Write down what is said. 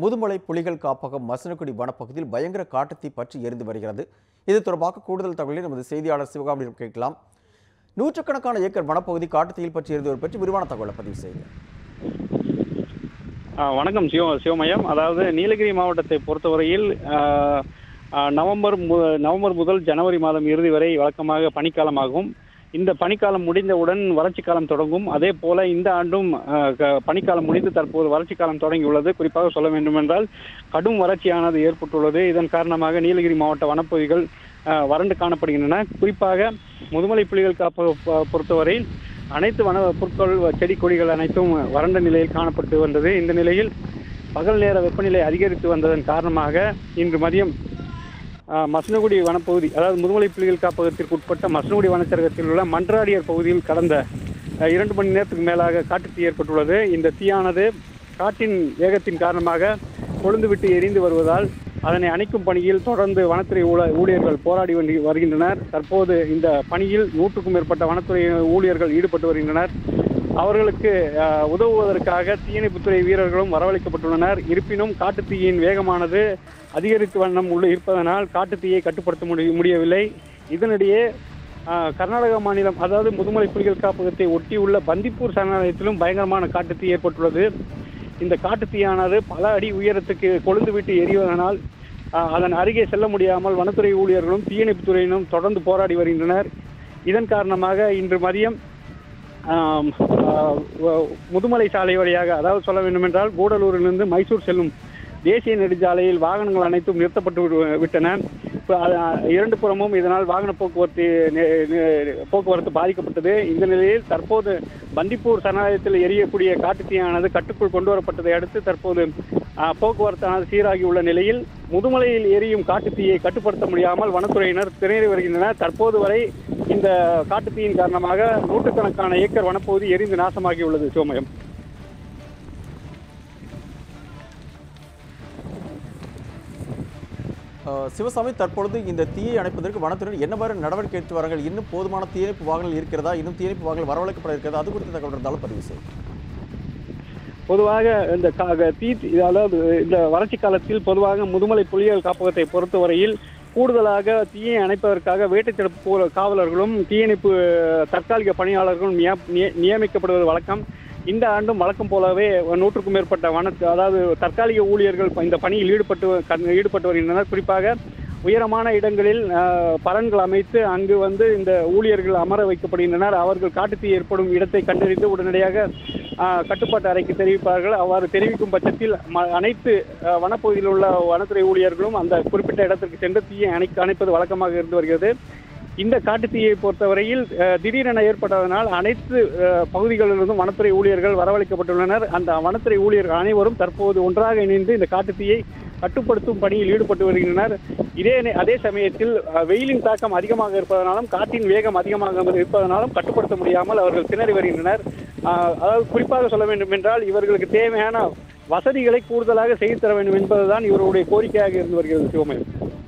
முதுமலை புலிகள் காப்பகம் மசனக்குடி வனப்பகுதியில் பயங்கர காட்டுத்தீ பற்றி எரிந்து வருகிறது. இது தொடர்பாக கூடுதல் தகவலை நமது செய்தியாளர் சிவகாமியிடம் கேட்கலாம். நூற்றுக்கணக்கான ஏக்கர் வனப்பகுதி காட்டுத்தீயில் பற்றி எரிந்து பற்றி விரிவான தகவலை பதிவு செய்யுங்க. வணக்கம். சிவ சிவமயம். அதாவது நீலகிரி மாவட்டத்தை பொறுத்தவரையில் நவம்பர் மு- நவம்பர் முதல் ஜனவரி மாதம் இறுதி வரை வழக்கமாக பனிக்காலமாகும். இந்த பனிக்காலம் முடிந்தவுடன் வறட்சி காலம் தொடங்கும். அதே போல இந்த ஆண்டும் க- பனிக்காலம் முடிந்து தற்போது வறட்சி காலம் தொடங்கியுள்ளது. குறிப்பாக சொல்ல வேண்டுமென்றால் கடும் வறட்சியானது ஏற்பட்டுள்ளது. இதன் காரணமாக நீலகிரி மாவட்ட வனப்பகுதிகள் வறண்டு காணப்படுகின்றன. குறிப்பாக முதுமலை புலிகள் காப்பக பொறுத்தவரை பொறுத்தவரையில் அனைத்து வன பொருட்கள் செடி கொடிகள் அனைத்தும் வறண்ட நிலையில் காணப்பட்டு வந்தது. இந்த நிலையில் பகல் நேர வெப்பநிலை அதிகரித்து வந்ததன் காரணமாக இன்று மதியம் மசனகுடி வனப்பகுதி அதாவது முதுமலை புலிகள் காப்பகத்திற்கு உட்பட்ட மசனகுடி வனச்சரகத்தில் உள்ள மன்றாடியர் பகுதியில் கடந்த இரண்டு மணி நேரத்துக்கு மேலாக காட்டுத்தீ ஏற்பட்டுள்ளது. இந்த தீயானது காற்றின் வேகத்தின் காரணமாக கொழுந்துவிட்டு எரிந்து வருவதால் அதனை அணைக்கும் பணியில் தொடர்ந்து வனத்துறை ஊழ ஊழியர்கள் போராடி வந்து வருகின்றனர். தற்போது இந்த பணியில் நூற்றுக்கும் மேற்பட்ட வனத்துறை ஊழியர்கள் ஈடுபட்டு வருகின்றனர். அவர்களுக்கு உதவுவதற்காக தீயணைப்புத்துறை வீரர்களும் வரவழைக்கப்பட்டுள்ளனர். இருப்பினும் காட்டுத்தீயின் வேகமானது அதிகரித்து வண்ணம் உள்ள இருப்பதனால் காட்டுத்தீயை கட்டுப்படுத்த முடிய முடியவில்லை. இதனிடையே கர்நாடக மாநிலம் அதாவது முதுமலை புலிகள் காப்பகத்தை ஒட்டியுள்ள பந்திப்பூர் சரணாலயத்திலும் பயங்கரமான காட்டுத்தீ ஏற்பட்டுள்ளது. இந்த காட்டுத்தீயானது பல அடி உயரத்துக்கு கொழுந்து விட்டு எரிவதனால் அதன் அருகே செல்ல முடியாமல் வனத்துறை ஊழியர்களும் தீயணைப்புத்துறையினரும் தொடர்ந்து போராடி வருகின்றனர். இதன் காரணமாக இன்று மதியம் முதுமலை சாலை வழியாக அதாவது சொல்ல வேண்டுமென்றால் கூடலூரிலிருந்து மைசூர் செல்லும் தேசிய நெடுஞ்சாலையில் வாகனங்கள் அனைத்தும் நிறுத்தப்பட்டு விட்டன. இரண்டு புறமும் இதனால் வாகன போக்குவரத்து போக்குவரத்து பாதிக்கப்பட்டது. இந்த நிலையில் தற்போது பந்திப்பூர் சரணாலயத்தில் எரியக்கூடிய காட்டுத்தீயானது கட்டுக்குள் கொண்டு வரப்பட்டதை அடுத்து தற்போது போக்குவரத்தானது சீராகியுள்ள நிலையில் முதுமலையில் எரியும் காட்டுத்தீயை கட்டுப்படுத்த முடியாமல் வனத்துறையினர் திணறி வருகின்றனர். தற்போது வரை இந்த காட்டுத்தீயின் காரணமாக நூற்றுக்கணக்கான ஏக்கர் வனப்பகுதி எரிந்து நாசமாகியுள்ளது சோமயம். அஹ், சிவசாமி தற்பொழுது இந்த தீயை அணைப்பதற்கு வனத்துறையினர் என்ன மாதிரி நடவடிக்கை எடுத்து வராங்க இன்னும் போதுமான தீயணைப்பு வாகனங்கள் இருக்கிறதா? இன்னும் தீயணைப்பு வாகனங்கள் வரவழைக்கப்பட இருக்கிறதா? அது குறித்த தகவல் இருந்தாலும் பதிவு செய்யுங்க பொதுவாக இந்த தீ அதாவது இந்த வறட்சி காலத்தில் பொதுவாக முதுமலை புலிகள் காப்பகத்தை பொறுத்தவரையில் கூடுதலாக தீயை அணைப்பதற்காக வேட்டைத்தடுப்பு போ- காவலர்களும் தீயணைப்பு தற்காலிக பணியாளர்களும் நிய- நியமிக்கப்படுவது வழக்கம். இந்த ஆண்டும் வழக்கம் போலவே நூற்றுக்கும் மேற்பட்ட வன அதாவது தற்காலிக ஊழியர்கள் இந்த பணியில் ஈடுபட்டு கண்- ஈடுபட்டு வருகின்றனர். குறிப்பாக உயரமான இடங்களில் பலன்கள் அமைத்து அங்கு வந்து இந்த ஊழியர்கள் அமர வைக்கப்படுகின்றனர். அவர்கள் காட்டுத்தீ ஏற்படும் இடத்தை கண்டறிந்து உடனடியாக கட்டுப்பாட்டு அறைக்கு தெரிவிப்பார்கள். அவ்வாறு தெரிவிக்கும் பட்சத்தில் ம- அனைத்து வனப்பகுதியில் உள்ள வனத்துறை ஊழியர்களும் அந்த குறிப்பிட்ட இடத்திற்கு சென்று தீயை அணைக்க அணைப்பது வழக்கமாக இருந்து வருகிறது. இந்த காட்டுத்தீயை பொறுத்தவரையில் திடீரென ஏற்பட்டதனால் அனைத்து பகுதிகளிலிருந்தும் வனத்துறை ஊழியர்கள் வரவழைக்கப்பட்டுள்ளனர். அந்த வனத்துறை ஊழியர்கள் அனைவரும் தற்போது ஒன்றாக இணைந்து இந்த காட்டுத்தீயை கட்டுப்படுத்தும் பணியில் ஈடுபட்டு வருகின்றனர். இதே நே- அதே சமயத்தில் வெயிலின் தாக்கம் அதிகமாக இருப்பதனாலும் காற்றின் வேகம் அதிகமாக இருப்பதனாலும் கட்டுப்படுத்த முடியாமல் அவர்கள் திணறி வருகின்றனர். அதாவது குறிப்பாக சொல்ல வேண்டும் என்றால் இவர்களுக்கு தேவையான வசதிகளை கூடுதலாக செய்து தர வேண்டும் என்பதுதான் இவருடைய கோரிக்கையாக இருந்து வருகிறது சிவமயம்